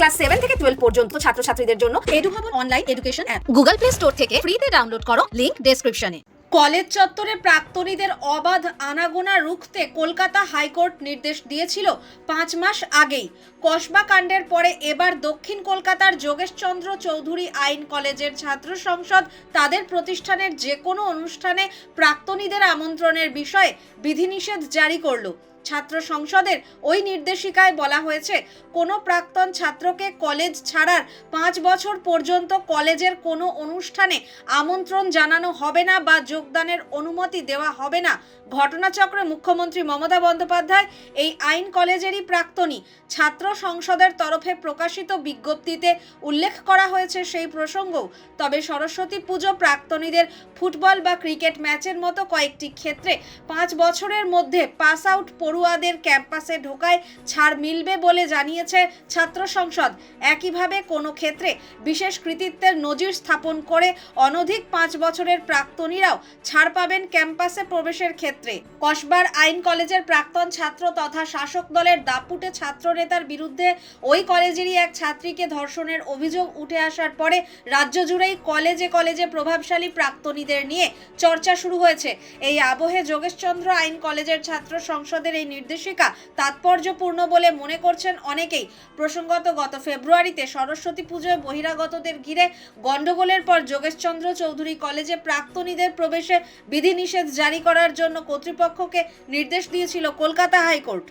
Class seven থেকে twelve পর্যন্ত ছাত্রছাত্রীদের জন্য এডুভবন online education app. Google Play Store থেকে ফ্রিতে ডাউনলোড করো লিংক ডেসক্রিপশনে। কলেজ চত্বরে প্রাক্তনীদের অবাধ আনাগোনা রুখতে কলকাতা হাইকোর্ট নির্দেশ দিয়েছিল পাঁচ মাস আগেই। কসবা কাণ্ডের পরে এবার দক্ষিণ কলকাতার যোগেশচন্দ্র চৌধুরী আইন কলেজের ছাত্র সংসদ তাদের প্রতিষ্ঠানের যে কোনো অনুষ্ঠানে প্রাক্তনীদের আমন্ত্রণের বিষয়ে বিধিনিষেধ জারি করল। ছাত্র সংসদের ওই নির্দেশিকায় বলা হয়েছে, কোনো প্রাক্তন ছাত্রকে কলেজ ছাড়ার পাঁচ বছর পর্যন্ত কলেজের কোনো অনুষ্ঠানে আমন্ত্রণ জানানো হবে না বা যোগদানের অনুমতি দেওয়া হবে না। ঘটনাচক্রে মুখ্যমন্ত্রী মমতা বন্দ্যোপাধ্যায় এই আইন কলেজেরই প্রাক্তনী। ছাত্র সংসদের তরফে প্রকাশিত বিজ্ঞপ্তিতে উল্লেখ করা হয়েছে সেই প্রসঙ্গও। তবে সরস্বতী পুজো প্রাক্তনীদের ফুটবল বা ক্রিকেট ম্যাচের মতো কয়েকটি ক্ষেত্রে পাঁচ বছরের মধ্যে পাস আউট পড়ুয়াদের ক্যাম্পাসে ঢোকায় ছাড় মিলবে বলে জানিয়েছে ছাত্র সংসদ। একইভাবে কোনো ক্ষেত্রে বিশেষ কৃতিত্বের নজির স্থাপন করে অনধিক পাঁচ বছরের প্রাক্তনীরাও ছাড় পাবেন ক্যাম্পাসে প্রবেশের ক্ষেত্রে। কসবার আইন কলেজের প্রাক্তন ছাত্র তথা শাসক দলের দাপুটে ছাত্র নেতার বিরুদ্ধে ওই কলেজেরই এক ছাত্রীকে ধর্ষণের অভিযোগ উঠে আসার পরে রাজ্য জুড়েই কলেজে কলেজে প্রভাবশালী প্রাক্তনীদের নিয়ে চর্চা শুরু হয়েছে। এই আবহে যোগেশচন্দ্র আইন কলেজের ছাত্র সংসদের এই নির্দেশিকা তাৎপর্যপূর্ণ বলে মনে করছেন অনেকেই। প্রসঙ্গত, গত ফেব্রুয়ারিতে সরস্বতী পুজোয় বহিরাগতদের ঘিরে গণ্ডগোলের পর যোগেশচন্দ্র চৌধুরী কলেজে প্রাক্তনীদের প্রবেশে বিধিনিষেধ জারি করার জন্য কর্তৃপক্ষকে নির্দেশ দিয়েছিল কলকাতা হাইকোর্ট।